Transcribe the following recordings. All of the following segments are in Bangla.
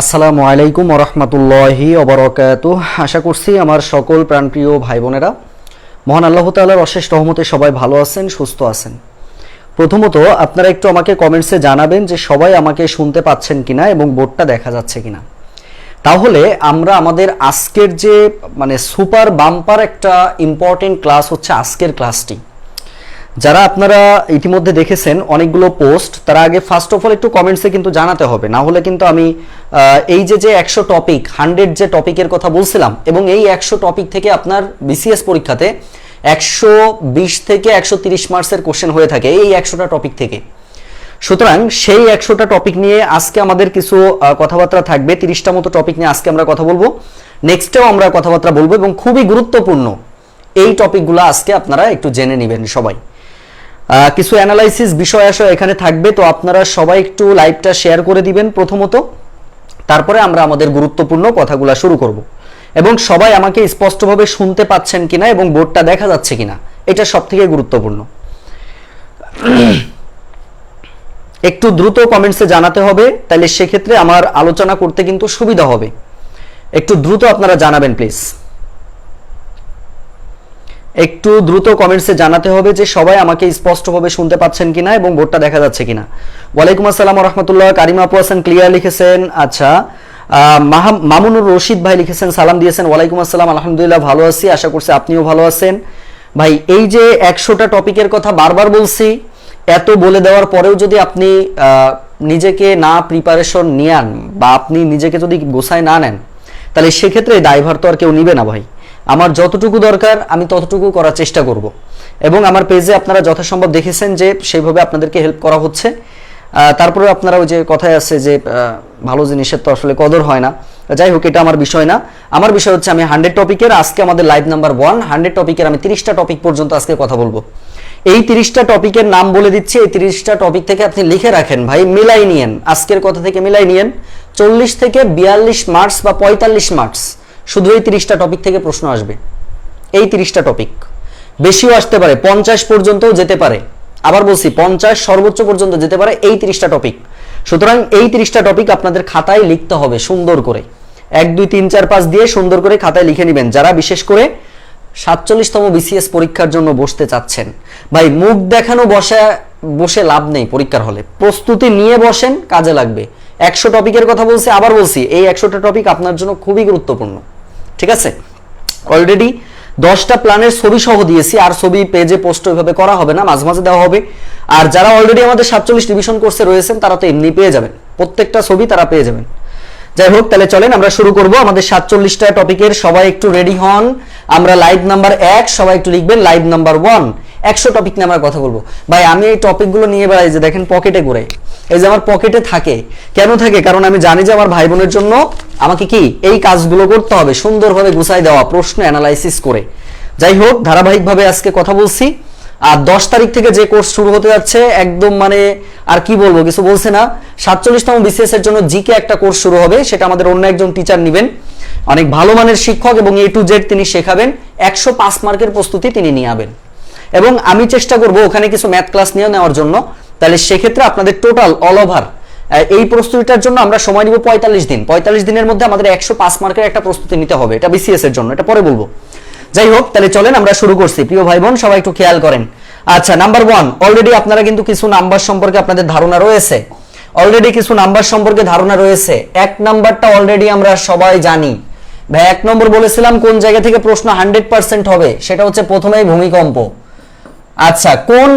আসসালামু আলাইকুম ওরহমতুল্লাহি অবরকাত আশা করছি আমার সকল প্রাণপ্রিয় ভাই বোনেরা মহান আল্লাহ তাআলার অশেষ রহমতে সবাই ভালো আছেন, সুস্থ আছেন। প্রথমত, আপনারা একটু আমাকে কমেন্টসে জানাবেন যে সবাই আমাকে শুনতে পাচ্ছেন কিনা এবং বোর্ডটা দেখা যাচ্ছে কিনা। তাহলে আমরা আমাদের আজকের যে মানে সুপার বাম্পার একটা ইম্পর্টেন্ট ক্লাস হচ্ছে আজকের ক্লাসটি যারা আপনারা ইতিমধ্যে দেখেছেন অনেকগুলো পোস্ট, তারা আগে ফার্স্ট অফ অল একটু কমেন্টসে কিন্তু জানাতে হবে। না হলে কিন্তু আমি এই যে যে একশো টপিক হান্ড্রেড যে টপিকের কথা বলছিলাম, এবং এই একশো টপিক থেকে আপনার বিসিএস পরীক্ষাতে একশো বিশ থেকে একশো তিরিশ মার্কসের কোশ্চেন হয়ে থাকে এই একশোটা টপিক থেকে। সুতরাং সেই একশোটা টপিক নিয়ে আজকে আমাদের কিছু কথাবার্তা থাকবে। তিরিশটা মতো টপিক নিয়ে আজকে আমরা কথা বলব। নেক্সটেও আমরা কথাবার্তা বলব এবং খুবই গুরুত্বপূর্ণ এই টপিকগুলো আজকে আপনারা একটু জেনে নেবেন সবাই। কিছু অ্যানালাইসিস বিষয় আসো, এখানে থাকবে, তো আপনারা সবাই একটু লাইভটা শেয়ার করে দিবেন প্রথমত। তারপরে আমরা আমাদের গুরুত্বপূর্ণ কথাগুলো শুরু করব। এবং সবাই আমাকে স্পষ্টভাবে শুনতে পাচ্ছেন কিনা এবং বোর্ডটা দেখা যাচ্ছে কিনা, এটা সব থেকে গুরুত্বপূর্ণ। একটু দ্রুত কমেন্টসে জানাতে হবে তাহলে সেক্ষেত্রে আমার আলোচনা করতে কিন্তু সুবিধা হবে। একটু দ্রুত আপনারা জানাবেন প্লিজ একটু দ্রুত কমেন্টসে জানাতে হবে যে সবাই আমাকে স্পষ্টভাবে শুনতে পাচ্ছেন কিনা এবং বোর্ডটা দেখা যাচ্ছে কিনা। ওয়ালাইকুম আসসালাম রহমতুল্লাহ কারিমা আপু হাসান ক্লিয়ার লিখেছেন আচ্ছা। মামুনুর রশিদ ভাই লিখেছেন, সালাম দিয়েছেন, ওয়ালাইকুম আসসালাম, আলহামদুলিল্লাহ ভালো আছি, আশা করছি আপনিও ভালো আছেন। ভাই, এই যে একশোটা টপিকের কথা বারবার বলছি, এত বলে দেওয়ার পরেও যদি আপনি নিজেকে না প্রিপারেশন নিয়ান বা আপনি নিজেকে যদি গোছায় না নেন, তাহলে সেক্ষেত্রে দায়ভার তো আর কেউ নিবে না ভাই। আমার যতটুকু দরকার, আমি ততটুকু করার চেষ্টা করব। এবং আমার পেজে আপনারা যথাসম্ভব দেখেছেন যে সেইভাবে আপনাদেরকে হেল্প করা হচ্ছে। তারপরে আপনারা ওই যে কথায় আছে যে ভালো জিনিসের তো আসলে কদর হয় না। যাই হোক, এটা আমার বিষয় না। আমার বিষয় হচ্ছে আমি হান্ড্রেড টপিকের আজকে আমাদের লাইভ নাম্বার ওয়ান হান্ড্রেড টপিকের আমি তিরিশটা টপিক পর্যন্ত আজকে কথা বলব। এই তিরিশটা টপিকের নাম বলে দিচ্ছি, এই তিরিশটা টপিক থেকে আপনি লিখে রাখেন, ভাই, মিলাই নিয়েন। আজকের কথা থেকে মিলাই নিয়েন। চল্লিশ থেকে বিয়াল্লিশ মার্কস বা পঁয়তাল্লিশ মার্কস শুধু এই তিরিশটা টপিক থেকে প্রশ্ন আসবে। এই তিরিশটা টপিক বেশিও আসতে পারে, পঞ্চাশ পর্যন্তও যেতে পারে। আবার বলছি, পঞ্চাশ সর্বোচ্চ পর্যন্ত যেতে পারে এই তিরিশটা টপিক সুতরাং এই তিরিশটা টপিক আপনাদের খাতায় লিখতে হবে সুন্দর করে। এক, দুই, তিন, চার, পাঁচ দিয়ে সুন্দর করে খাতায় লিখে নেবেন। যারা বিশেষ করে সাতচল্লিশতম বিসিএস পরীক্ষার জন্য বসতে চাচ্ছেন, ভাই মুখ দেখানো বসে বসে লাভ নেই পরীক্ষার হলে। প্রস্তুতি নিয়ে বসেন, কাজে লাগবে। একশো টপিকের কথা বলছি, আবার বলছি, এই একশোটা টপিক আপনার জন্য খুবই গুরুত্বপূর্ণ। ঠিক আছে? অলরেডি দশটা প্ল্যানের ছবি সহ দিয়েছি, আর ছবি পেজে পোস্ট ওইভাবে করা হবে না, মাঝে মাঝে দেওয়া হবে। আর যারা অলরেডি আমাদের সাতচল্লিশ ডিভিশন কোর্সে রয়েছেন, তারা তো এমনি পেয়ে যাবেন। প্রত্যেকটা ছবি তারা পেয়ে যাবেন। যাই হোক, তাহলে চলেন, আমরা শুরু করব আমাদের সাতচল্লিশটা টপিকের সবাই একটু রেডি হন। আমরা লাইভ নাম্বার এক, সবাই একটু লিখবেন লাইভ নাম্বার ওয়ান একশো টপিক নিয়ে আমরা কথা বলব। ভাই, আমি এই টপিকগুলো নিয়ে বেড়াই যে দেখেন পকেটে ঘুরে। এই যে আমার পকেটে থাকে। কেন থাকে? কারণ আমি জানি যে আমার ভাই বোনের জন্য আমাকে কি এই কাজগুলো করতে হবে, সুন্দরভাবে গুছাই দেওয়া, প্রশ্ন অ্যানালাইসিস করে। যাই হোক, ধারাবাহিকভাবে আজকে কথা বলছি। আর দশ তারিখ থেকে যে কোর্স শুরু হতে যাচ্ছে, একদম মানে আর কি বলব, কিছু বলছে না। সাতচল্লিশতম বিসিএস এর জন্য জিকে একটা কোর্স শুরু হবে, সেটা আমাদের অন্য একজন টিচার নেবেন। অনেক ভালো মানের শিক্ষক এবং এ টু জেড তিনি শেখাবেন। একশো পাঁচ মার্কের প্রস্তুতি তিনি নিয়ে আবেন। এবং আমি চেষ্টা করব ওখানে কিছু ম্যাথ ক্লাস নিয়ে নেওয়ার জন্য। তাহলে সেক্ষেত্রে আপনাদের টোটাল অল ওভার এই প্রস্তুতিটার জন্য আমরা সময় নিব পঁয়তাল্লিশ দিন। পঁয়তাল্লিশ দিনের মধ্যে আমাদের একশো পাঁচ মার্কের একটা প্রস্তুতি নিতে হবে। এটা বিসিএস এর জন্য, এটা পরে বলব। যাই হোক, তাহলে চলেন আমরা শুরু করছি। প্রিয় ভাই বোন সবাই একটু খেয়াল করেন। আচ্ছা নাম্বার ওয়ান অলরেডি আপনারা কিন্তু কিছু নাম্বার সম্পর্কে আপনাদের ধারণা রয়েছে। অলরেডি কিছু নাম্বার সম্পর্কে ধারণা রয়েছে। এক নাম্বারটা অলরেডি আমরা সবাই জানি। ভাই, এক নম্বর বলেছিলাম কোন জায়গা থেকে প্রশ্ন হান্ড্রেড পার্সেন্ট হবে? সেটা হচ্ছে প্রথমেই ভূমিকম্প। আচ্ছা কোন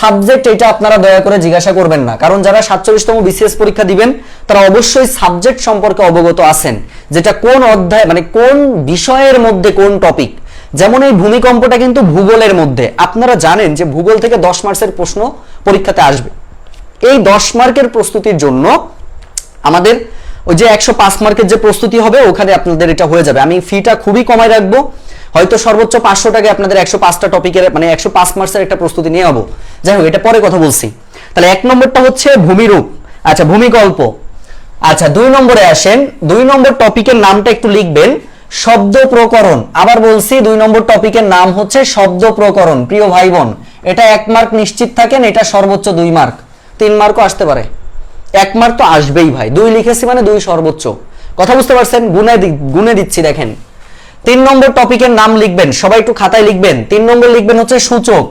সাবজেক্ট এটা আপনারা দয়া করে জিজ্ঞাসা করবেন না। কারণ যারা সাতচল্লিশতম বিসিএস পরীক্ষা দিবেন, তারা অবশ্যই সাবজেক্ট সম্পর্কে অবগত আছেন, যেটা কোন অধ্যায় মানে কোন বিষয়ের মধ্যে কোন টপিক যেমন এই ভূমিকম্পটা কিন্তু ভূগোলের মধ্যে। আপনারা জানেন যে ভূগোল থেকে দশ মার্কসের প্রশ্ন পরীক্ষাতে আসবে। এই দশ মার্কের প্রস্তুতির জন্য আমাদের ওই যে একশো পাঁচ মার্কের যে প্রস্তুতি হবে, ওখানে আপনাদের এটা হয়ে যাবে। আমি ফিটা খুবই কমায় রাখব। হয়তো সর্বোচ্চ পাঁচশো টাকায় আপনাদের একশো পাঁচটা টপিকের মানে একশো পাঁচ মার্কসের একটা প্রস্তুতি নিয়ে হব যাই হোক, এটা পরে কথা বলছি। তাহলে এক নম্বরটা হচ্ছে ভূমিরূপ আচ্ছা ভূমিকল্প আচ্ছা দুই নম্বরে আসেন। দুই নম্বর টপিকের নামটা একটু লিখবেন। শব্দ প্রকরণ। আবার বলছি, দুই নম্বর টপিকের নাম হচ্ছে শব্দ প্রকরণ। প্রিয় ভাই বোন এটা এক মার্ক নিশ্চিত থাকেন, এটা সর্বোচ্চ দুই মার্ক তিন মার্কও আসতে পারে। এক মার্ক তো আসবেই ভাই। দুই লিখেছি মানে দুই সর্বোচ্চ। কথা বুঝতে পারছেন? গুনে গুনে দিচ্ছি, দেখেন। তিন নম্বর টপিকের নাম লিখবেন, সবাই একটু খাতায় লিখবেন। তিন নম্বর লিখবেন হচ্ছে সূচক।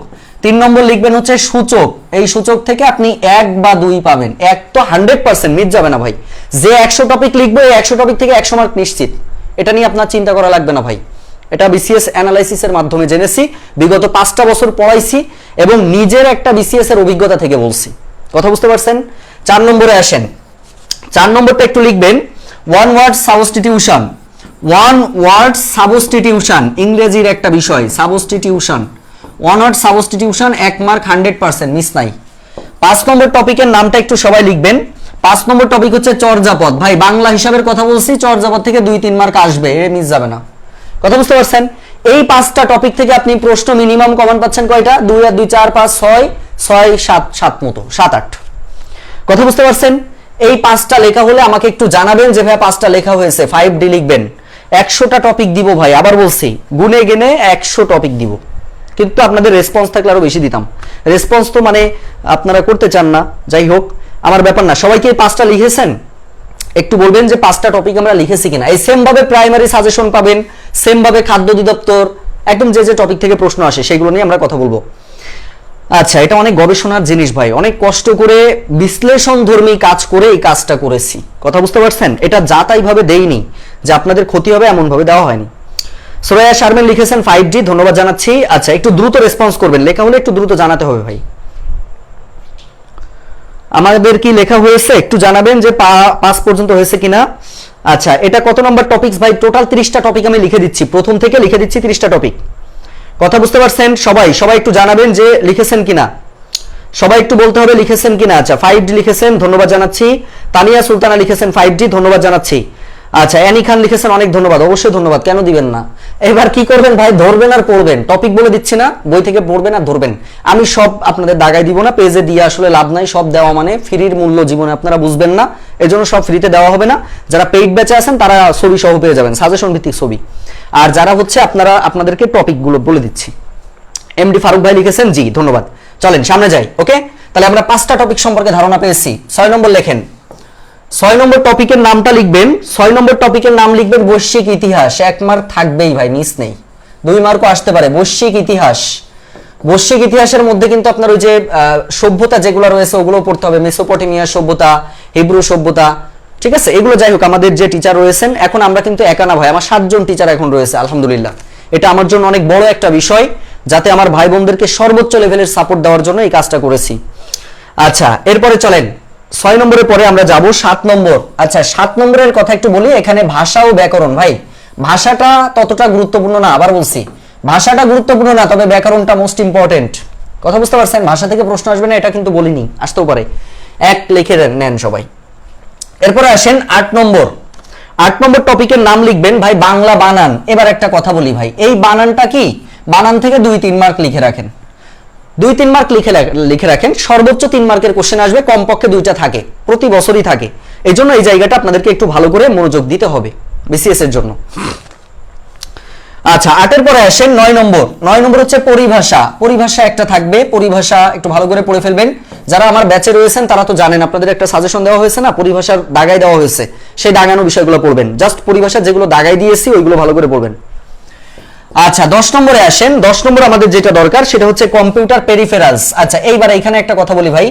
তিন নম্বর লিখবেন হচ্ছে সূচক। এই সূচক থেকে আপনি এক বা দুই পাবেন। এক তো হান্ড্রেড পার্সেন্ট মিস যাবে না ভাই। যে একশো টপিক লিখব, এই একশো টপিক থেকে একশো মার্ক নিশ্চিত। এটা নিয়ে আপনার চিন্তা করা লাগবে না ভাই। এটা বিসিএস অ্যানালাইসিসের মাধ্যমে জেনেছি, বিগত পাঁচটা বছর পড়াইছি এবং নিজের একটা বিসিএস এর অভিজ্ঞতা থেকে বলছি। কথা বুঝতে পারছেন? চার নম্বরে আসেন। চার নম্বরটা একটু লিখবেন। One word substitution one word substitution ইংরেজির একটা বিষয় সাবস্টিটিউশন ওয়ান ওয়ার্ড সাবস্টিটিউশন এক মার্ক হান্ড্রেড পার্সেন্ট মিস নাই। পাঁচ নম্বর টপিকের নামটা একটু সবাই লিখবেন। পাঁচ নম্বর টপিক হচ্ছে চর্যাপদ। ভাই, বাংলা হিসাবের কথা বলছি, চর্যাপদ থেকে দুই, তিন মার্ক আসবে, এ মিস যাবে না। কথা বুঝতে পারছেন? এই পাঁচটা টপিক থেকে আপনি প্রশ্ন মিনিমাম কমন পাচ্ছেন কয়টা? দুই আর দুই, চার, পাঁচ, ছয় ছয়, সাত সাত মতো, সাত, আট। কথা বুঝতে পারছেন? এই পাঁচটা লেখা হলে আমাকে একটু জানাবেন যে ভাই পাঁচটা লেখা হয়েছে ফাইভ ডি লিখবেন। একশোটা টপিক দিব ভাই, আবার বলছি গুনে গেনে একশো টপিক দিব। কিন্তু আপনাদের রেসপন্স থাকলে আরও বেশি দিতাম। রেসপন্স তো মানে আপনারা করতে চান না, যাই হোক, আমার ব্যাপার না। সবাইকে এই পাঁচটা লিখেছেন? একটু বলবেন যে পাঁচটা টপিক আমরা লিখেছি কিনা। এই সেম ভাবে প্রাইমারি সাজেশন পাবেন সেম ভাবে খাদ্য অধিদপ্তর, একদম যে যে টপিক থেকে প্রশ্ন আসে, সেগুলো নিয়ে আমরা কথা বলব। আচ্ছা এটা অনেক গবেষণার জিনিস ভাই। অনেক কষ্ট করে বিশ্লেষণ ধর্মী কাজ করে এই কাজটা করেছি। কথা বুঝতে পারছেন? এটা যা তাই ভাবে দেইনি। যে আপনাদের ক্ষতি হবে এমন ভাবে দেওয়া হয়নি। সোরাইয়া শারমিন লিখেছেন ফাইভ জি ধন্যবাদ জানাচ্ছি। আচ্ছা একটু দ্রুত রেসপন্স করবেন। লেখা হলে একটু দ্রুত জানাতে হবে ভাই। আমাদের কি লেখা হয়েছে? একটু জানাবেন যে পাঁচ পর্যন্ত হয়েছে কিনা? আচ্ছা এটা কত নম্বর টপিকস ভাই টোটাল তিরিশটা টপিক আমি লিখে দিচ্ছি। প্রথম থেকে লিখে দিচ্ছি তিরিশটা টপিক কথা বুঝতে পারছেন সবাই? সবাই একটু জানাবেন যে লিখেছেন কিনা। সবাই একটু বলতে হবে লিখেছেন কিনা। আচ্ছা ফাইভ লিখেছেন, ধন্যবাদ জানাচ্ছি। তানিয়া সুলতানা লিখেছেন ফাইভ ধন্যবাদ জানাচ্ছি। আচ্ছা অ্যানি খান লিখেছেন, অনেক ধন্যবাদ, অবশ্যই ধন্যবাদ, কেন দিবেন না? এবার কি করবেন ভাই? ধরবেন আর পড়বেন। টপিক বলে দিচ্ছি না, বই থেকে পড়বেন আর ধরবেন। আমি সব আপনাদের দাগাই দিব না, পেজে দিয়ে আসলে লাভ নাই, সব দেওয়া মানে ফ্রির মূল্য জীবনে আপনারা বুঝবেন না, এজন্য সব ফ্রিতে দেওয়া হবে না। যারা পেইড ব্যাচে আছেন, তারা ছবি সহ পেয়ে যাবেন সাজেশন ভিত্তিক ছবি। আর যারা হচ্ছে, আপনারা, আপনাদেরকে টপিকগুলো বলে দিচ্ছি। এমডি ফারুক ভাই লিখেছেন, জি, ধন্যবাদ। চলেন, সামনে যাই ওকে তাহলে আমরা পাঁচটা টপিক সম্পর্কে ধারণা পেয়েছি। ছয় নম্বর লেখেন ছয় নম্বর টপিকের নামটা লিখবেন। ছয় নম্বর টপিকের নাম লিখবেন বৈশ্বিক ইতিহাস। এক মার্ক থাকবেই ভাই, মিস নেই। দুই মার্কও আসতে পারে। বৈশ্বিক ইতিহাস। বৈশ্বিক ইতিহাসের মধ্যে কিন্তু আপনার ওই যে সভ্যতা যেগুলো রয়েছে ওগুলো পড়তে হবে। মেসোপটেমিয়া সভ্যতা, হিব্রু সভ্যতা, ঠিক আছে? এগুলো যাই হোক, আমাদের যে টিচার রয়েছেন, এখন আমরা কিন্তু একা না ভাই। আমার সাতজন টিচার এখন রয়েছে, আলহামদুলিল্লাহ। এটা আমার জন্য অনেক বড় একটা বিষয়, যাতে আমার ভাই বোনদেরকে সর্বোচ্চ লেভেলের সাপোর্ট দেওয়ার জন্য এই কাজটা করেছি। আচ্ছা এরপরে চলেন। ছয় নম্বরের পরে আমরা যাব সাত নম্বর। আচ্ছা সাত নম্বরের কথা একটু বলি, এখানে ভাষা ও ব্যাকরণ, ভাই। ভাষাটা ততটা গুরুত্বপূর্ণ না, আবার বলছি। ভাষাটা গুরুত্বপূর্ণ না, তবে ব্যাকরণটা মোস্ট ইম্পর্টেন্ট কথা বুঝতে পারছেন? ভাষা থেকে প্রশ্ন আসবে না, এটা কিন্তু বলিনি, আসতেও পারে। এক লিখে নেন সবাই। এরপরে আসেন আট নম্বর। আট নম্বর টপিকের নাম লিখবেন, ভাই, বাংলা বানান। এবার একটা কথা বলি, ভাই। এই বানানটা কি? বানান থেকে দুই, তিন মার্ক লিখে রাখেন। দুই, তিন মার্ক লিখে লিখে রাখেন। সর্বোচ্চ তিন মার্কের কোশ্চেন আসবে, কমপক্ষে দুইটা থাকে, প্রতি বছরই থাকে। এই জন্য এই জায়গাটা আপনাদেরকে একটু ভালো করে মনোযোগ দিতে হবে বিসিএস এর জন্য। আচ্ছা আটের পরে আসেন নয় নম্বর। নয় নম্বর হচ্ছে পরিভাষা। পরিভাষা একটা থাকবে, পরিভাষা একটু ভালো করে পড়ে ফেলবেন। যারা আমার ব্যাচে রয়েছেন, তারা তো জানেন, আপনাদের একটা সাজেশন দেওয়া হয়েছে না, পরিভাষার দাগাই দেওয়া হয়েছে। সেই দাগানো বিষয়গুলো পড়বেন। জাস্ট পরিভাষা যেগুলো দাগাই দিয়েছি, ওইগুলো ভালো করে পড়বেন। আচ্ছা দশ নম্বরে আসেন। দশ নম্বর আমাদের যেটা দরকার, সেটা হচ্ছে কম্পিউটার পেরিফেরালস আচ্ছা এইবার এখানে একটা কথা বলি ভাই।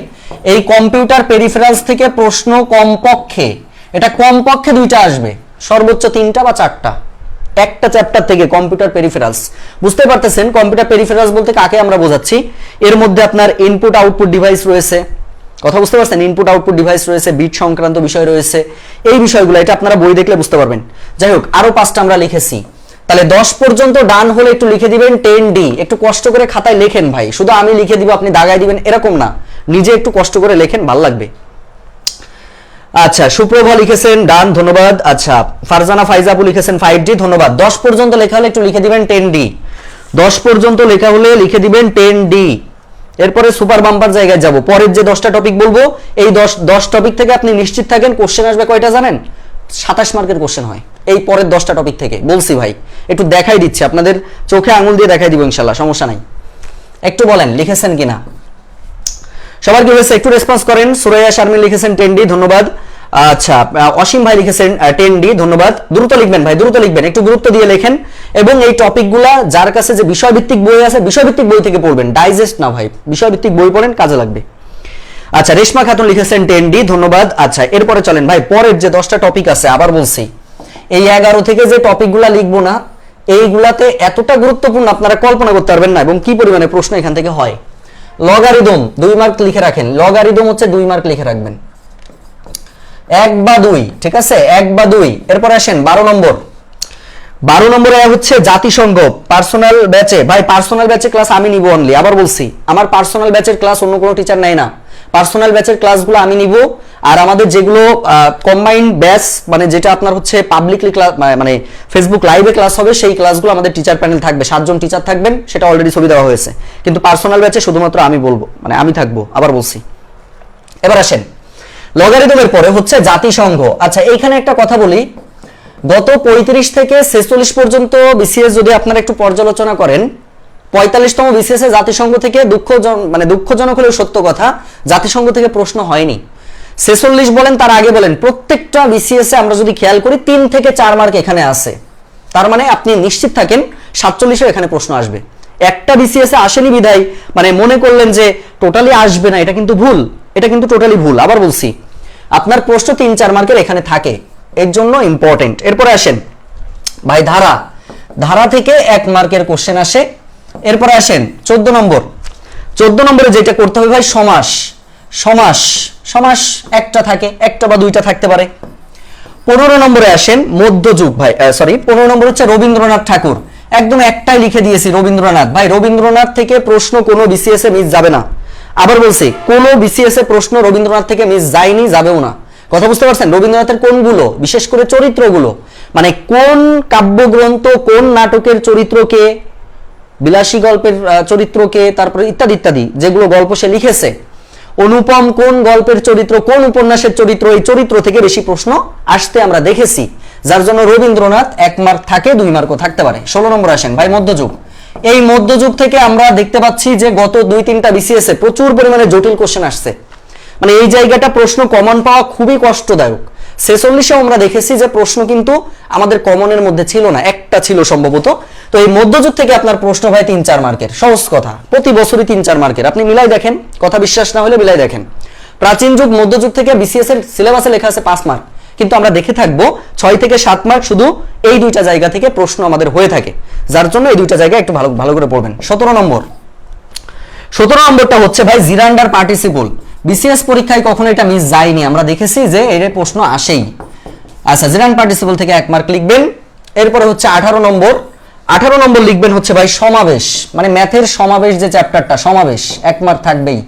এই কম্পিউটার পেরিফেরালস থেকে প্রশ্ন কমপক্ষে, এটা কমপক্ষে দুইটা আসবে। সর্বোচ্চ তিনটা বা চারটা? একটা চ্যাপ্টার থেকে কম্পিউটার পেরিফেরালস বুঝতে পারতেছেন কম্পিউটার পেরিফেরালস বলতে কাকে আমরা বোঝাচ্ছি? এর মধ্যে আপনার ইনপুট আউটপুট ডিভাইস রয়েছে। কথা বুঝতে পারছেন? ইনপুট আউটপুট ডিভাইস রয়েছে বিট সংক্রান্ত বিষয় রয়েছে। এই বিষয়গুলো, এটা আপনারা বই দেখলে বুঝতে পারবেন। যাই হোক, আরও পাঁচটা আমরা লিখেছি। তাহলে দশ পর্যন্ত ডান হলে একটু লিখে দিবেন টেন ডি একটু কষ্ট করে খাতায় লেখেন ভাই। শুধু আমি লিখে দিব, আপনি দাগায় দিবেন, এরকম না। নিজে একটু কষ্ট করে লেখেন, ভালো লাগবে। আচ্ছা সুপ্রভা লিখেছেন ডান ধন্যবাদ। আচ্ছা ফারজানা ফাইজাবু লিখেছেন ফাইভ ডি ধন্যবাদ। দশ পর্যন্ত লেখা হলে একটু লিখে দিবেন টেন ডি দশ পর্যন্ত লেখা হলে লিখে দিবেন টেন ডি এরপরে সুপার বাম্পার জায়গায় যাব। পরের যে দশটা টপিক বলব, এই দশ দশ টপিক থেকে আপনি নিশ্চিত থাকেন কোশ্চেন আসবে কয়টা জানেন? সাতাশ মার্কের কোশ্চেন হয়। এই পরের দশটা টপিক থেকে। বলছি ভাই, একটু দেখাই দিচ্ছি, আপনাদের চোখে আঙুল দিয়ে দেখাই দিব ইনশাল্লাহ, সমস্যা নাই। একটু বলেন, লিখেছেন কিনা? সবার কি হয়েছে? একটু রেসপন্স করেন। সুরাইয়া শারমিন লিখেছেন টেন্ডি ধন্যবাদ। আচ্ছা অসীম ভাই লিখেছেন টেন ডি ধন্যবাদ। দ্রুত লিখবেন ভাই, দ্রুত লিখবেন, একটু গুরুত্ব দিয়ে লেখেন। এবং এই টপিকগুলা যার কাছে যে বিষয়ভিত্তিক বই আছে, বিষয়ভিত্তিক বই থেকে পড়বেন। ডাইজেস্ট না ভাই, বিষয়ভিত্তিক বই পড়েন, কাজে লাগবে। আচ্ছা রেশমা খাতুন লিখেছেন টেন ডি ধন্যবাদ। আচ্ছা এরপরে চলেন ভাই, পরের যে দশটা টপিক আছে, আবার বলছি। এই এগারো থেকে যে টপিকগুলা লিখব না, এইগুলাতে এতটা গুরুত্বপূর্ণ আপনারা কল্পনা করতে পারবেন না এবং কি পরিমাণে প্রশ্ন এখান থেকে হয়। লগারিদম, দুই মার্ক লিখে রাখেন। লগারিদম হচ্ছে দুই মার্ক লিখে রাখবেন। এক বা দুই, ঠিক আছে? এক বা দুই। এরপর আসেন বারো নম্বর। বারো নম্বরে হচ্ছে জাতিসংঘ পার্সোনাল ব্যাচে ভাই পার্সোনাল ব্যাচে ক্লাস আমি নিব অনলি আবার বলছি। আমার পার্সোনাল ব্যাচের ক্লাস অন্য কোনো টিচার নেয় না। পার্সোনাল ব্যাচের ক্লাসগুলো আমি নিব। আর আমাদের যেগুলো কম্বাইন্ড ব্যাচ মানে যেটা আপনার হচ্ছে পাবলিকলি ক্লাস মানে ফেসবুক লাইভে ক্লাস হবে, সেই ক্লাসগুলো আমাদের টিচার প্যানেল থাকবে। সাতজন টিচার থাকবেন, সেটা অলরেডি ছবি দেওয়া হয়েছে। কিন্তু পার্সোনাল ব্যাচে শুধুমাত্র আমি বলব মানে আমি থাকব, আবার বলছি। এবার আসেন। লগারিদমের পরে হচ্ছে জাতিসংঘ। আচ্ছা এইখানে একটা কথা বলি। গত পঁয়ত্রিশ থেকে ছেচল্লিশ পর্যন্ত বিসিএস যদি আপনারা একটু পর্যালোচনা করেন পঁয়তাল্লিশতম বিসিএস জাতিসংঘ থেকে দুঃখ মানে দুঃখজনক হলেও সত্য কথা, জাতিসংঘ থেকে প্রশ্ন হয়নি। ছেচল্লিশ বলেন, তার আগে বলেন, প্রত্যেকটা বিসিএস এ আমরা যদি খেয়াল করি, তিন থেকে চার মার্ক এখানে আছে। তার মানে আপনি নিশ্চিত থাকেন, সাতচল্লিশেও এখানে প্রশ্ন আসবে। একটা বিসিএস এ আসেনি বিদায় মানে মনে করলেন যে টোটালি আসবে না, এটা কিন্তু ভুল। এটা কিন্তু টোটালি ভুল। আবার বলছি, আপনার প্রশ্ন তিন, চার মার্কের এখানে থাকে। এর জন্য ইম্পর্টেন্ট এরপরে আসেন, ভাই, ধারা। ধারা থেকে এক মার্কের কোশ্চেন আসে। এরপরে আসেন, চোদ্দ নম্বর। চোদ্দ নম্বরে যেটা করতে হবে ভাই, সমাস। সমাস। সমাস একটা থাকে, একটা বা দুইটা থাকতে পারে। পনেরো নম্বরে আসেন মধ্যযুগ ভাই সরি পনেরো নম্বর হচ্ছে রবীন্দ্রনাথ ঠাকুর। একদম একটাই লিখে দিয়েছি রবীন্দ্রনাথ। ভাই, রবীন্দ্রনাথ থেকে প্রশ্ন কোনো বিসিএস এ মিস যাবে না। আবার বলছি, কোনো বিসিএস এ প্রশ্ন রবীন্দ্রনাথ থেকে মিস যায়নি, যাবেও না। কথা বুঝতে পারছেন? রবীন্দ্রনাথের কোনগুলো? বিশেষ করে চরিত্রগুলো। মানে কোন কাব্যগ্রন্থ, কোন নাটকের চরিত্রকে বিলাসী গল্পের চরিত্রকে, তারপরে ইত্যাদি ইত্যাদি, যেগুলো গল্প সে লিখেছে। অনুপম কোন গল্পের চরিত্র, কোন উপন্যাসের চরিত্র, এই চরিত্র থেকে বেশি প্রশ্ন আসতে আমরা দেখেছি। যার জন্য রবীন্দ্রনাথ এক মার্ক থাকে, দুই মার্কও থাকতে পারে। ষোলো নম্বর আসেন, ভাই, মধ্যযুগ। এই মধ্যযুগ থেকে আমরা দেখতে পাচ্ছি যে গত দুই তিনটা বিসিএস প্রচুর পরিমাণে জটিল কোশ্চেন আসছে। মানে এই জায়গাটা প্রশ্ন কমন পাওয়া খুবই কষ্টদায়ক। ছেচল্লিশেও আমরা দেখেছি যে প্রশ্ন কিন্তু আমাদের কমনের মধ্যে ছিল না, একটা ছিল সম্ভবত। তো এই মধ্যযুগ থেকে আপনার প্রশ্ন ভাই তিন চার মার্কের, সহজ কথা। প্রতি বছরই তিন চার মার্কের। আপনি মিলাই দেখেন, কথা বিশ্বাস না হলে মিলাই দেখেন। প্রাচীন যুগ, মধ্যযুগ থেকে বিসিএস এর সিলেবাসে লেখা আছে পাঁচ মার্ক। কিন্তু আমরা দেখে থাকব, ছয় থেকে সাত মার্ক শুধু এই দুইটা জায়গা থেকে প্রশ্ন আমাদের হয়ে থাকে। যার জন্য এই দুইটা জায়গায় একটু ভালো ভালো করে পড়বেন। সতেরো নম্বর। সতেরো নম্বরটা হচ্ছে ভাই জিরান্ডার পার্টিসিপল বিসিএস পরীক্ষায় কখনো এটা মিস যায়নি। আমরা দেখেছি যে এর প্রশ্ন আসেই। আচ্ছা জিরান পার্টিসিপল থেকে এক মার্ক লিখবেন। এরপরে হচ্ছে আঠারো নম্বর। আঠারো নম্বর লিখবেন হচ্ছে ভাই সমাবেশ। মানে ম্যাথের সমাবেশ যে চ্যাপ্টারটা সমাবেশ, এক মার্ক থাকবেই।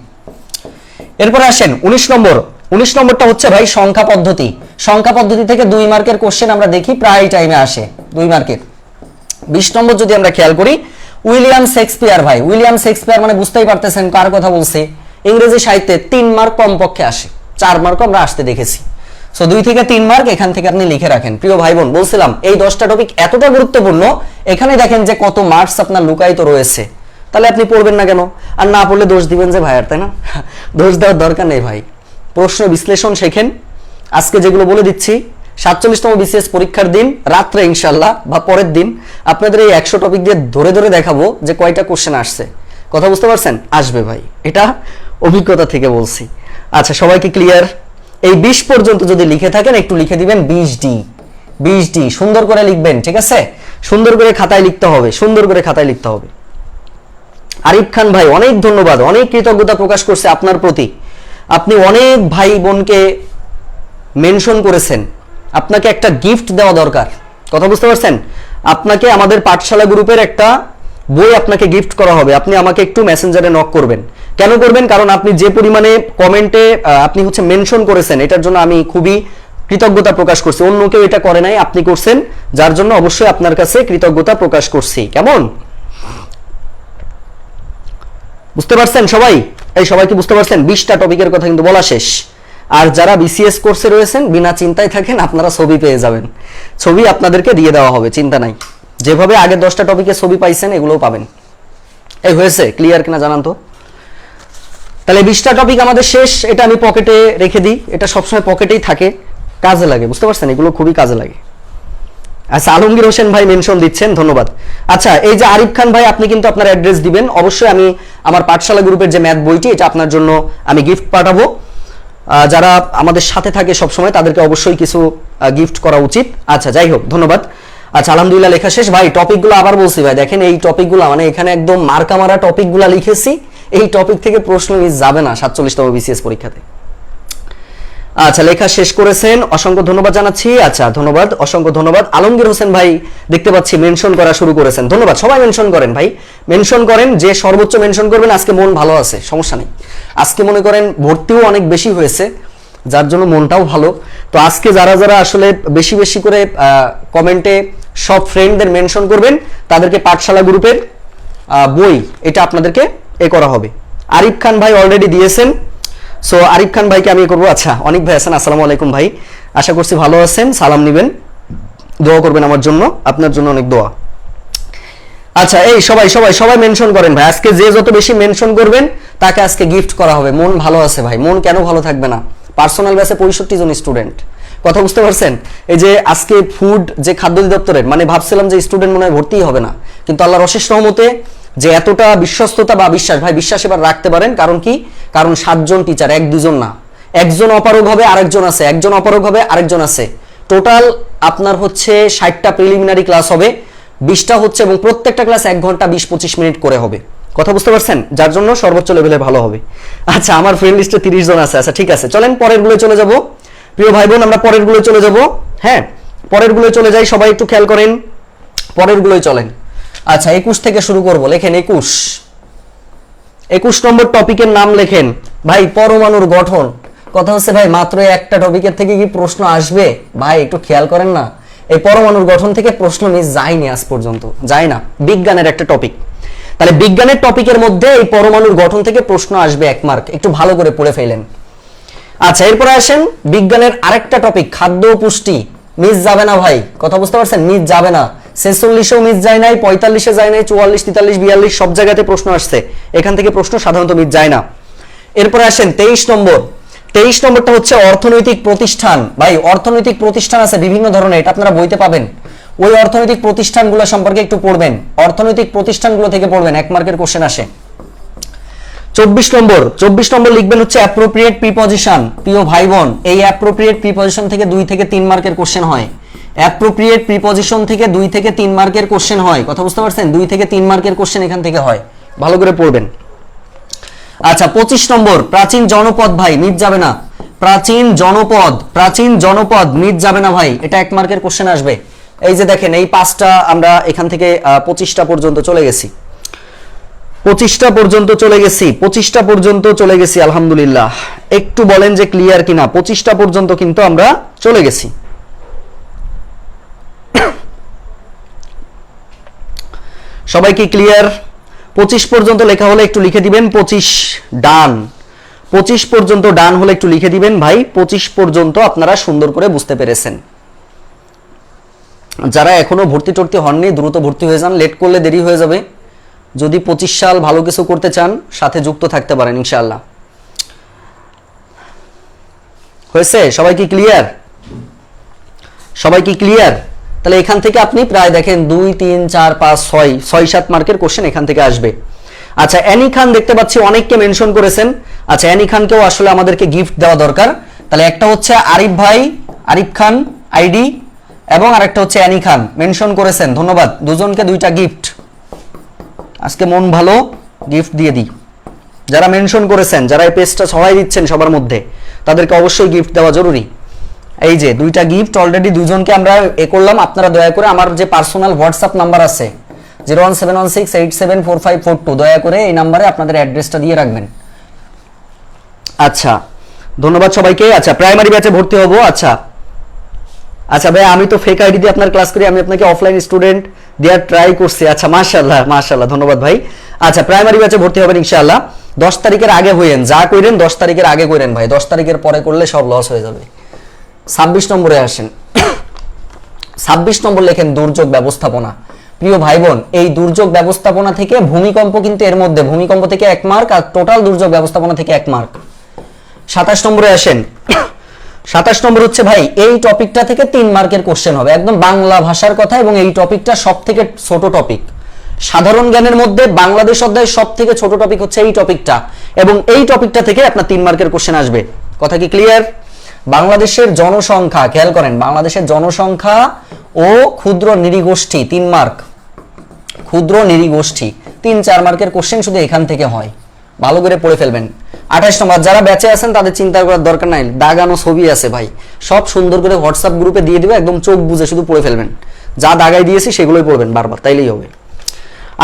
এরপরে আসেন উনিশ নম্বর। উনিশ নম্বরটা হচ্ছে ভাই সংখ্যা পদ্ধতি। সংখ্যা পদ্ধতি থেকে দুই মার্কের কোশ্চেন আমরা দেখি, প্রায় টাইমে আসে দুই মার্কের বিশ নম্বর যদি আমরা খেয়াল করি, উইলিয়াম শেক্সপিয়ার ভাই। উইলিয়াম শেক্সপিয়ার মানে বুঝতেই পারতেছেন কার কথা বলছে। ইংরেজি সাহিত্যে তিন মার্ক কমপক্ষে আসে। চার মার্ক আমরা আসতে দেখেছি। সো দুই থেকে তিন মার্ক এখান থেকে আপনি লিখে রাখেন। প্রিয় ভাই বোন বলছিলাম, এই দশটা টপিক এতটা গুরুত্বপূর্ণ, এখানে দেখেন যে কত মার্কস আপনার লুকায়িত রয়েছে। তাহলে আপনি পড়বেন না কেন? আর না পড়লে দোষ দিবেন যে ভাইয়ার, তাই না? দোষ দেওয়ার দরকার নেই ভাই। প্রশ্ন বিশ্লেষণ শেখেন। আজকে যেগুলো বলে দিচ্ছি, সাতচল্লিশতম বিসিএস পরীক্ষার দিন, রাত্রে ইনশাল্লাহ বা পরের দিন, আপনাদের এই একশো টপিক দিয়ে ধরে ধরে দেখাবো যে কয়টা কোশ্চেন আসছে। কথা বুঝতে পারছেন? আসবে ভাই। এটা অভিজ্ঞতা থেকে বলছি। আচ্ছা সবাইকে ক্লিয়ার এই বিশ পর্যন্ত যদি লিখে থাকেন, একটু লিখে দিবেন বিশ ডি। বিশ ডি, সুন্দর করে লিখবেন, ঠিক আছে? সুন্দর করে খাতায় লিখতে হবে, সুন্দর করে খাতায় লিখতে হবে। আরিফ খান ভাই, অনেক ধন্যবাদ, অনেক কৃতজ্ঞতা প্রকাশ করছে আপনার প্রতি। আপনি অনেক ভাই বোনকে মেনশন করেছেন। আপনাকে একটা গিফট দেওয়া দরকার। কথা বুঝতে পারছেন? আপনাকে আমাদের পাঠশালা গ্রুপের একটা বই আপনাকে গিফট করা হবে। আপনি আমাকে একটু মেসেঞ্জারে নক করবেন। কেন করবেন? কারণ আপনি যে পরিমাণে কমেন্টে আপনি হচ্ছে মেনশন করেছেন, এটার জন্য আমি খুবই কৃতজ্ঞতা প্রকাশ করছি। অন্য কেউ এটা করে নাই, আপনি করছেন, যার জন্য অবশ্যই আপনার কাছে কৃতজ্ঞতা প্রকাশ করছি। কেমন? বুঝতে পারছেন সবাই? এই সবাই কি বুঝতে পারছেন? বিশটা টপিকের কথা কিন্তু বলা শেষ। আর যারা বিসিএস কোর্সে রয়েছেন, বিনা চিন্তায় থাকেন, আপনারা ছবি পেয়ে যাবেন। ছবি আপনাদেরকে দিয়ে দেওয়া হবে, চিন্তা নাই। যেভাবে আগে দশটা টপিকে ছবি পাইছেন, এগুলোও পাবেন। এই হয়েছে ক্লিয়ার কিনা জানান তো? তাহলে বিশটা টপিক আমাদের শেষ, এটা আমি পকেটে রেখে দিই। এটা সবসময় পকেটেই থাকে। কাজে লাগে, বুঝতে পারছেন? এগুলো খুবই কাজে লাগে। আচ্ছা আলমগীর হোসেন ভাই মেনশন দিচ্ছেন, ধন্যবাদ। আচ্ছা এই যে আরিফ খান ভাই, আপনি কিন্তু আপনার অ্যাড্রেস দিবেন। অবশ্যই আমি আমার পাঠশালা গ্রুপের যে ম্যাথ বইটি, এটা আপনার জন্য আমি গিফট পাঠাবো। যারা আমাদের সাথে থাকে সব সময় তাদেরকে অবশ্যই কিছু গিফট করা উচিত। আচ্ছা যাই হোক, ধন্যবাদ। আচ্ছা আলহামদুলিল্লাহ, লেখা শেষ। ভাই টপিকগুলো আবার বলছি ভাই, দেখেন এই টপিকগুলো মানে এখানে একদম মার্কা মারা টপিকগুলো লিখেছি। এই টপিক থেকে প্রশ্ন মিস যাবে না সাতচল্লিশতম বিসিএস পরীক্ষাতে। আচ্ছা লেখা শেষ করেছেন, অসংখ্য ধন্যবাদ জানাচ্ছি। আচ্ছা ধন্যবাদ, অসংখ্য ধন্যবাদ। আলমগীর হোসেন ভাই দেখতে পাচ্ছি মেনশন করা শুরু করেছেন। ধন্যবাদ, সবাই মেনশন করেন ভাই। মেনশন করেন, যে সর্বোচ্চ মেনশন করবেন, আজকে মন ভালো আছে, সমস্যা নেই। আজকে মনে করেন ভর্তিও অনেক বেশি হয়েছে, যার জন্য মনটাও ভালো। তো আজকে যারা যারা আসলে বেশি বেশি করে কমেন্টে সব ফ্রেন্ডদের মেনশন করবেন, তাদেরকে পাঠশালা গ্রুপের বই, এটা আপনাদেরকে এ করা হবে। আরিফ খান ভাই অলরেডি দিয়েছেন। সো আরিফ খান ভাইকে আমি করব। আচ্ছা অনেক ভাই আছেন? আসসালামু আলাইকুম ভাই। আশা করছি ভালো আছেন, সালাম নেবেন। দোয়া করবেন আমার জন্য। আপনার জন্য অনেক দোয়া। আচ্ছা এই সবাই সবাই সবাই মেনশন করেন ভাই। আজকে যে যত বেশি মেনশন করবেন, তাকে আজকে গিফট করা হবে। মন ভালো আছে ভাই। মন কেন ভালো থাকবে না? পার্সোনাল ব্যাসে পঁয়ষট্টি জন স্টুডেন্ট কথা বুঝতে পারছেন? এই যে আজকে ফুড যে খাদ্য অধিদপ্তরের মানে ভাবছিলাম যে স্টুডেন্ট মনে হয় ভর্তিই হবে না। কিন্তু আল্লাহর অশেষ রহমতে যে এতটা বিশ্বস্ততা বা বিশ্বাস, ভাই বিশ্বাস এবার রাখতে পারেন। কারণ কি? কারণ সাতজন টিচার এক দুজন না। একজন অপারগ হবে, আরেকজন আছে। একজন অপারগ হবে, আরেকজন আছে। টোটাল আপনার হচ্ছে ষাটটা প্রিলিমিনারি ক্লাস হবে। বিশটা হচ্ছে এবং প্রত্যেকটা ক্লাস এক ঘণ্টা বিশ পঁচিশ মিনিট করে হবে। কথা বুঝতে পারছেন? যার জন্য সর্বোচ্চ লেভেলে ভালো হবে। আচ্ছা আমার ফ্রেন্ড লিস্টে তিরিশ জন আছে। আচ্ছা ঠিক আছে। চলেন পরেরগুলো চলে যাব। প্রিয় ভাই বোন, আমরা পরেরগুলো চলে যাব। হ্যাঁ পরেরগুলো চলে যাই। সবাই একটু খেয়াল করেন। পরের গুলোই চলেন। আচ্ছা একুশ থেকে শুরু করব। লেখেন একুশ। একুশ নম্বর টপিকের নাম লেখেন, ভাই, পরমাণুর গঠন। কথা হচ্ছে, ভাই, মাত্র একটা টপিকের থেকে কি প্রশ্ন আসবে? ভাই, একটু খেয়াল করেন না। এই পরমাণুর গঠন থেকে প্রশ্ন মিস যায়নি আজ পর্যন্ত, যায় না। বিজ্ঞানের একটা টপিক। তাহলে বিজ্ঞানের টপিকের মধ্যে এই পরমাণুর গঠন থেকে প্রশ্ন আসবে এক মার্ক। একটু ভালো করে পড়ে ফেলেন। আচ্ছা এরপরে আসেন, বিজ্ঞানের আরেকটা টপিক, খাদ্য পুষ্টি। মিস যাবে না, ভাই। কথা বুঝতে পারছেন? মিস যাবে না। ছেচল্লিশেও মিস যায় নাই, পঁয়তাল্লিশে যায় নাই, চুয়াল্লিশ, তেতাল্লিশ, বিয়াল্লিশ, সব জায়গাতে প্রশ্ন আসছে। এখান থেকে প্রশ্ন সাধারণত মিস যায় না। এরপরে আসেন তেইশ নম্বর। তেইশ নম্বরটা হচ্ছে অর্থনৈতিক প্রতিষ্ঠান। ভাই, অর্থনৈতিক প্রতিষ্ঠান আছে বিভিন্ন ধরনের, এটা আপনারা বইতে পাবেন। ওই অর্থনৈতিক প্রতিষ্ঠানগুলো সম্পর্কে একটু পড়বেন। অর্থনৈতিক প্রতিষ্ঠানগুলো থেকে পড়বেন, এক মার্কের কোশ্চেন আসে। চব্বিশ নম্বর। চব্বিশ নম্বর লিখবেন হচ্ছে অ্যাপ্রোপ্রিয়েট প্রিপজিশন প্রিয় ভাই বোন এই অ্যাপ্রোপ্রিয়েট প্রিপজিশন থেকে দুই থেকে তিন মার্কের কোশ্চেন হয়। অ্যাপ্রোপ্রিয়েট প্রিপজিশন থেকে দুই থেকে তিন মার্কের কোশ্চেন হয়। কথা বুঝতে পারছেন? দুই থেকে তিন মার্কের কোশ্চেন এখান থেকে হয়। ভালো করে পড়বেন। আচ্ছা পঁচিশ নম্বর, প্রাচীন জনপদ ভাই, মিট যাবে না। প্রাচীন জনপদ প্রাচীন জনপদ, মিট যাবে না ভাই। এটা এক মার্কের কোশ্চেন আসবে। এই যে দেখেন, এই পাঁচটা আমরা এখান থেকে পঁচিশটা পর্যন্ত চলে গেছি। পঁচিশটা পর্যন্ত চলে গেছি। পঁচিশটা পর্যন্ত চলে গেছি, আলহামদুলিল্লাহ। একটু বলেন যে ক্লিয়ার কিনা। পঁচিশটা পর্যন্ত কিন্তু আমরা চলে গেছি। সবাই কি ক্লিয়ার পঁচিশ পর্যন্ত লেখা হলে একটু লিখে দিবেন, পঁচিশ ডান। পঁচিশ পর্যন্ত ডান হলে একটু লিখে দিবেন, ভাই, পঁচিশ পর্যন্ত আপনারা সুন্দর করে বুঝতে পেরেছেন। যারা এখনও ভর্তি টর্তি হননি, দ্রুত ভর্তি হয়ে যান লেট করলে দেরি হয়ে যাবে। যদি পঁচিশ সাল ভালো কিছু করতে চান, সাথে যুক্ত থাকতে পারেন, ইনশাআল্লাহ। হয়েছে? সবাই কি ক্লিয়ার সবাই কি ক্লিয়ার তাহলে এখান থেকে আপনি প্রায় দেখেন দুই, তিন, চার, পাঁচ, ছয় ছয়, সাত মার্কের কোশ্চেন এখান থেকে আসবে। আচ্ছা অ্যানি খান দেখতে পাচ্ছি অনেককে মেনশন করেছেন। আচ্ছা অ্যানি খানকেও আসলে আমাদেরকে গিফট দেওয়া দরকার। তাহলে একটা হচ্ছে আরিফ ভাই, আরিফ খান আইডি এবং আরেকটা হচ্ছে অ্যানি খান মেনশন করেছেন। ধন্যবাদ। দুজনকে দুইটা গিফট আজকে মন ভালো গিফট দিয়ে দিই। যারা মেনশন করেছেন, যারা এই পেজটা সবাই দিচ্ছেন সবার মধ্যে, তাদেরকে অবশ্যই গিফট দেওয়া জরুরি। এই যে দুইটা গিফট অলরেডি দুজনকে আমরা এ করলাম। আপনারা দয়া করে আমার যে পার্সোনাল হোয়াটসঅ্যাপ নাম্বার আছে zero one seven one six eight seven four five four two দয়া করে এই নাম্বারে আপনাদের অ্যাড্রেসটা দিয়ে রাখবেন। আচ্ছা ধন্যবাদ সবাইকে। আচ্ছা প্রাইমারি ব্যাচে ভর্তি হব। আচ্ছা আচ্ছা ভাই, আমি তো ফেক আইডি দিয়ে আপনার ক্লাস করি, আমি আপনাকে অফলাইন স্টুডেন্ট দেওয়ার ট্রাই করছি। আচ্ছা মাশাআল্লাহ মাশাআল্লাহ, ধন্যবাদ ভাই। আচ্ছা প্রাইমারি ব্যাচে ভর্তি হবেন ইনশাআল্লাহ। দশ তারিখের আগে হইয়েন, যা কইরেন দশ তারিখের আগে কইরেন ভাই। দশ তারিখের পরে করলে সব লস হয়ে যাবে। ছাব্বিশ নম্বরে আসেন। ছাব্বিশ নম্বর লেখেন দুর্যোগ ব্যবস্থাপনা। প্রিয় ভাই বোন এই দুর্যোগ ব্যবস্থাপনা থেকে ভূমিকম্প কিন্তু এর মধ্যে, ভূমিকম্প থেকে এক মার্ক আর টোটাল দুর্যোগ ব্যবস্থাপনা থেকে এক মার্ক। সাতাশ নম্বরে আসেন। সাতাশ নম্বর হচ্ছে, ভাই, এই টপিকটা থেকে তিন মার্কের কোশ্চেন হবে। একদম বাংলা ভাষার কথা এবং এই টপিকটা সব থেকে ছোট টপিক। সাধারণ জ্ঞানের মধ্যে বাংলাদেশ অধ্যায় সব থেকে ছোট টপিক হচ্ছে এই টপিকটা এবং এই টপিকটা থেকে আপনার তিন মার্কের কোশ্চেন আসবে। কথা কি ক্লিয়ার বাংলাদেশের জনসংখ্যা, খেয়াল করেন, বাংলাদেশের জনসংখ্যা ও ক্ষুদ্র নিরীগোষ্ঠী, তিন মার্ক। ক্ষুদ্র নিরীগোষ্ঠী, তিন, চার মার্কের কোশ্চেন শুধু এখান থেকে হয়। ভালো করে পড়ে ফেলবেন। আঠাশ নম্বর, যারা বেঁচে আছেন তাদের চিন্তা করার দরকার নাই। দাগানো ছবি আছে ভাই। সব সুন্দর করে হোয়াটসঅ্যাপ গ্রুপে দিয়ে দেবে, একদম চোখ বুঝে শুধু পড়ে ফেলবেন। যা দাগাই দিয়েছি সেগুলোই পড়বেন বারবার, তাইলেই হবে।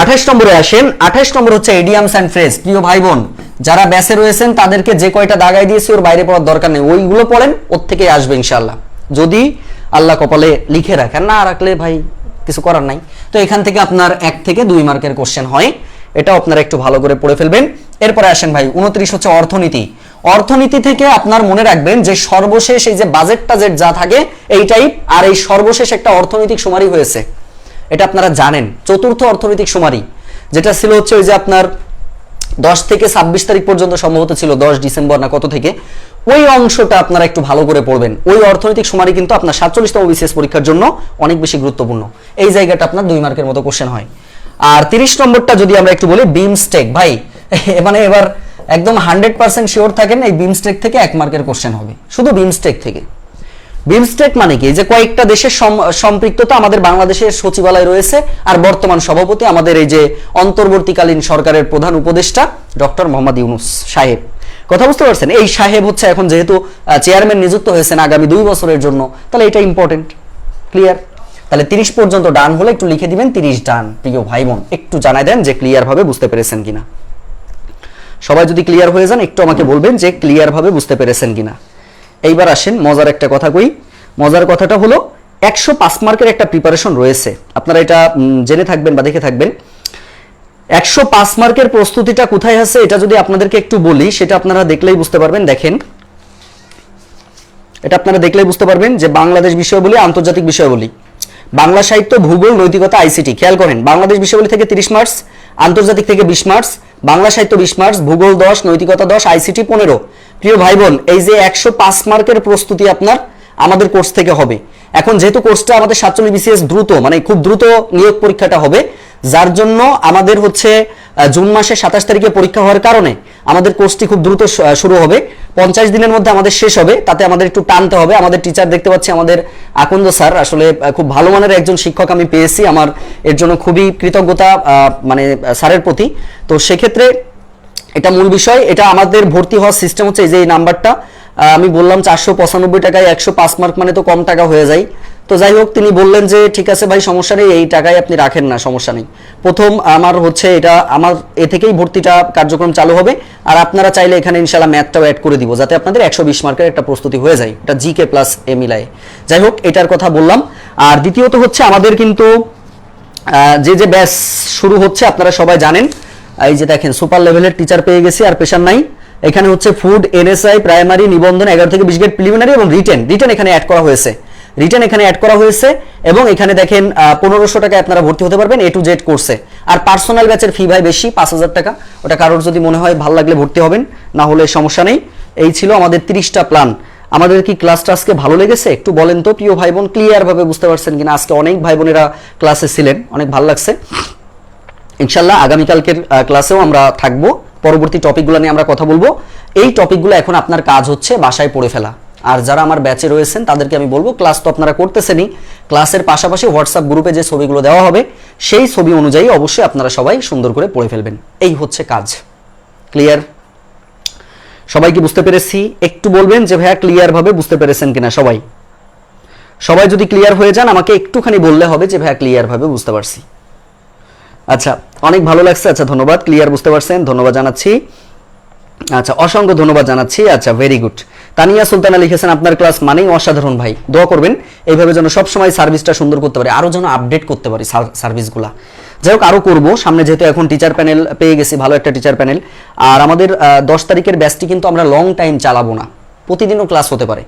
আঠাশ নম্বরে আসেন। আঠাশ নম্বর হচ্ছে এডিয়ামস অ্যান্ড ফ্রেজ প্রিয় ভাই বোন যারা ব্যাসে রয়েছেন, তাদেরকে যে কয়টা দাগাই দিয়েছি, ওর বাইরে পড়ার দরকার নেই। ওইগুলো পড়েন, ওর থেকে আসবে ইনশাল্লাহ যদি আল্লাহ কপালে লিখে রাখেন, না রাখলে ভাই কিছু করার নাই। তো এখান থেকে আপনার এক থেকে দুই মার্কের কোশ্চেন হয়। এটাও আপনারা একটু ভালো করে পড়ে ফেলবেন। এরপরে আসেন ভাই, উনত্রিশ হচ্ছে অর্থনীতি। অর্থনীতি থেকে আপনার মনে রাখবেন যে সর্বশেষ এই যে বাজেট টাজেট যা থাকে, এই টাইপ আর এই সর্বশেষ একটা অর্থনৈতিক সুমারি হয়েছে। এটা আপনারা জানেন। চতুর্থ অর্থনৈতিক সুমারি, যেটা ছিল হচ্ছে ওই যে আপনার দশ থেকে ছাব্বিশ তারিখ পর্যন্ত সম্ভবত ছিল, দশ ডিসেম্বর না কত থেকে। ওই অংশটা আপনারা একটু ভালো করে পড়বেন। ওই অর্থনৈতিক সুমারি কিন্তু আপনার সাতচল্লিশতম বিশেষ পরীক্ষার জন্য অনেক বেশি গুরুত্বপূর্ণ। এই জায়গাটা আপনার দুই মার্কের মতো কোশ্চেন হয়। আর তিরিশ নম্বরটা যদি আমরা একটু বলি বিমস্টেক ভাই মানে এবার একদম হান্ড্রেড পার্সেন্ট শিওর থাকেন, এই বিমস্টেক থেকে এক মার্কের কোশ্চেন হবে। শুধু বিমস্টেক থেকে। বিমস্টেক মানে কি? যে কয়েকটা দেশের সম্পৃক্ততা আমাদের বাংলাদেশের সচিবালয় রয়েছে, আর বর্তমান সভাপতি আমাদের এই যে অন্তর্বর্তীকালীন সরকারের প্রধান উপদেষ্টা, ডক্টর মোহাম্মদ ইউনুস সাহেব। কথা বুঝতে পারছেন? এই সাহেব হচ্ছে এখন যেহেতু চেয়ারম্যান নিযুক্ত হয়েছেন আগামী দুই বছরের জন্য, তাহলে এটা ইম্পর্টেন্ট ক্লিয়ার তাহলে তিরিশ পর্যন্ত ডান হলে একটু লিখে দিবেন, তিরিশ ডান। প্রিয় ভাই বোন একটু জানাই দেন যে ক্লিয়ার ভাবে বুঝতে পেরেছেন কিনা। সবাই যদি ক্লিয়ার হয়ে যান, একটু আমাকে বলবেন যে ক্লিয়ার ভাবে বুঝতে পেরেছেন কিনা। এইবার আসেন, মজার একটা কথা কই। মজার কথাটা হলো, একশো পাঁচ মার্কের একটা প্রিপারেশন রয়েছে। আপনারা এটা জেনে থাকবেন বা দেখে থাকবেন। একশো পাঁচ মার্কের প্রস্তুতিটা কোথায় আছে, এটা যদি আপনাদেরকে একটু বলি, সেটা আপনারা দেখলেই বুঝতে পারবেন। দেখেন, এটা আপনারা দেখলেই বুঝতে পারবেন যে বাংলাদেশ বিষয় বলি, আন্তর্জাতিক বিষয় বলি। বাংলা সাহিত্য, ভূগোল, নৈতিকতা, আইসিটি, খেয়াল করেন, বাংলাদেশ বিষয়াবলী থেকে তিরিশ মার্কস আন্তর্জাতিক থেকে বিশ মার্কস বাংলা সাহিত্য বিশ মার্কস ভূগোল দশ, নৈতিকতা দশ, আইসিটি পনেরো। প্রিয় ভাই বোন এই যে একশো পাঁচ মার্কের প্রস্তুতি আপনার, আমাদের কোর্স থেকে হবে। এখন যেহেতু কোর্সটা আমাদের সাতচল্লিশ বিসিএস দ্রুত মানে খুব দ্রুত নিয়োগ পরীক্ষাটা হবে যার জন্য আমাদের হচ্ছে জুন মাসের সাতাশ তারিখে পরীক্ষা হওয়ার কারণে আমাদের কোর্সটি খুব দ্রুত শুরু হবে। পঞ্চাশ দিনের মধ্যে আমাদের শেষ হবে, তাতে আমাদের একটু টানতে হবে। আমাদের টিচার দেখতে পাচ্ছি আমাদের আকন্দ স্যার আসলে খুব ভালো মানের একজন শিক্ষক আমি পেয়েছি। আমার, এর জন্য খুবই কৃতজ্ঞতা মানে স্যারের প্রতি। তো সেক্ষেত্রে এটা মূল বিষয়। এটা আমাদের ভর্তি হওয়ার সিস্টেম হচ্ছে এই যে এই নাম্বারটা আমি বললাম চারশো পঁচানব্বই টাকায় একশো পাঁচ মার্ক মানে তো কম টাকা হয়ে যায়। তো যাই হোক, তিনি বললেন যে, ঠিক আছে ভাই, সমস্যা নেই, এই টাকায় আপনি রাখেন না, সমস্যা নেই। প্রথম আমার হচ্ছে এটা, আমার এ থেকেই ভর্তিটা কার্যক্রম চালু হবে। আর আপনারা চাইলে এখানে ইনশাল্লাহ ম্যাথটাও অ্যাড করে দিব, যাতে আপনাদের একশো বিশ মার্কের একটা প্রস্তুতি হয়ে যায়, এটা জি কে প্লাস এ। মিলায় যাই হোক, এটার কথা বললাম। আর দ্বিতীয়ত হচ্ছে, আমাদের কিন্তু যে যে ব্যাস শুরু হচ্ছে, আপনারা সবাই জানেন। এই যে দেখেন সুপার লেভেলের টিচার পেয়ে গেছি, আর পেশার নাই। এখানে হচ্ছে ফুড এনএসআই প্রাইমারি নিবন্ধন, এগারো থেকে বিশ গ্রেড প্রিলিমিনারি এবং রিটেন রিটেন এখানে অ্যাড করা হয়েছে। রিটেন এখানে অ্যাড করা হয়েছে এবং এখানে দেখেন পনেরোশো টাকায় আপনারা ভর্তি হতে পারবেন এ টু জেড কোর্সে আর পার্সোনাল ব্যাচের ফি ভাই বেশি, পাঁচ হাজার টাকা। ওটা কারোর যদি মনে হয় ভালো লাগলে ভর্তি হবেন, না হলে সমস্যা নেই। এই ছিল আমাদের তিরিশটা প্ল্যান আমাদের কি ক্লাসটা আজকে ভালো লেগেছে? একটু বলেন তো, প্রিয় ভাই বোন ক্লিয়ার ভাবে বুঝতে পারছেন কিনা? আজকে অনেক ভাই বোনেরা ক্লাসে ছিলেন, অনেক ভালো লাগছে। ইনশাল্লাহ আগামীকালকের ক্লাসেও আমরা থাকব। পরবর্তী টপিকগুলো নিয়ে আমরা কথা বলব। এই টপিকগুলো এখন আপনার কাজ হচ্ছে বাসায় পড়ে ফেলা। আর যারা আমার ব্যাচে রয়েছেন, তাদেরকে আমি বলব ক্লাস তো আপনারা করতেছেনই। ক্লাসের পাশাপাশি হোয়াটসঅ্যাপ গ্রুপে যে ছবিগুলো দেওয়া হবে, সেই ছবি অনুযায়ী অবশ্যই আপনারা সবাই সুন্দর করে পড়ে ফেলবেন। এই হচ্ছে কাজ। ক্লিয়ার সবাই কি বুঝতে পেরেছি? একটু বলবেন যে, ভাইয়া ক্লিয়ার ভাবে বুঝতে পেরেছেন কিনা সবাই? সবাই যদি ক্লিয়ার হয়ে যান, আমাকে একটুখানি বললে হবে যে, ভাইয়া ক্লিয়ার ভাবে বুঝতে পারছি। আচ্ছা অনেক ভালো লাগছে। আচ্ছা ধন্যবাদ ক্লিয়ার বুঝতে পারছেন, ধন্যবাদ জানাচ্ছি। আচ্ছা অসংখ্য ধন্যবাদ জানাচ্ছি আচ্ছা ভেরি গুড তানিয়া সুলতানা লিখেছেন, আপনার ক্লাস মানেই অসাধারণ ভাই, দোয়া করবেন, এইভাবে যেন সবসময় সার্ভিসটা সুন্দর করতে পারি, আরও যেন আপডেট করতে পারি সার্ভিসগুলা যাই হোক, আরও করব, সামনে যেহেতু এখন টিচার প্যানেল পেয়ে গেছি, ভালো একটা টিচার প্যানেল আর আমাদের দশ তারিখের ব্যাচটি কিন্তু আমরা লং টাইম চালাবো না, প্রতিদিনও ক্লাস হতে পারে।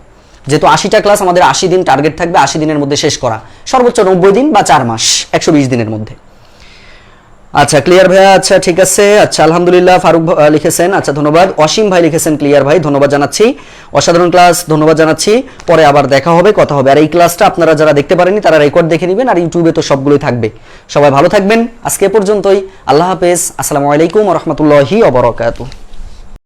যেহেতু আশিটা ক্লাস আমাদের আশি দিন টার্গেট থাকবে, আশি দিনের মধ্যে শেষ করা, সর্বোচ্চ নব্বই দিন বা চার মাস, একশো বিশ দিনের মধ্যে। আচ্ছা ক্লিয়ার ভাইয়া? আচ্ছা ঠিক আছে। আচ্ছা আলহামদুলিল্লাহ, ফারুক লিখেছেন। আচ্ছা ধন্যবাদ। অসীম ভাই লিখেছেন ক্লিয়ার ভাই, ধন্যবাদ জানাচ্ছি। অসাধারণ ক্লাস ধন্যবাদ জানাচ্ছি। পরে আবার দেখা হবে, কথা হবে। আর এই ক্লাসটা আপনারা যারা দেখতে পারেননি, তারা রেকর্ড দেখে নেবেন, আর ইউটিউবে তো সবগুলোই থাকবে। সবাই ভালো থাকবেন। আজকে পর্যন্তই। আল্লাহ হাফেজ। আসসালামু আলাইকুম রহমতুল্লাহি অবরকাতু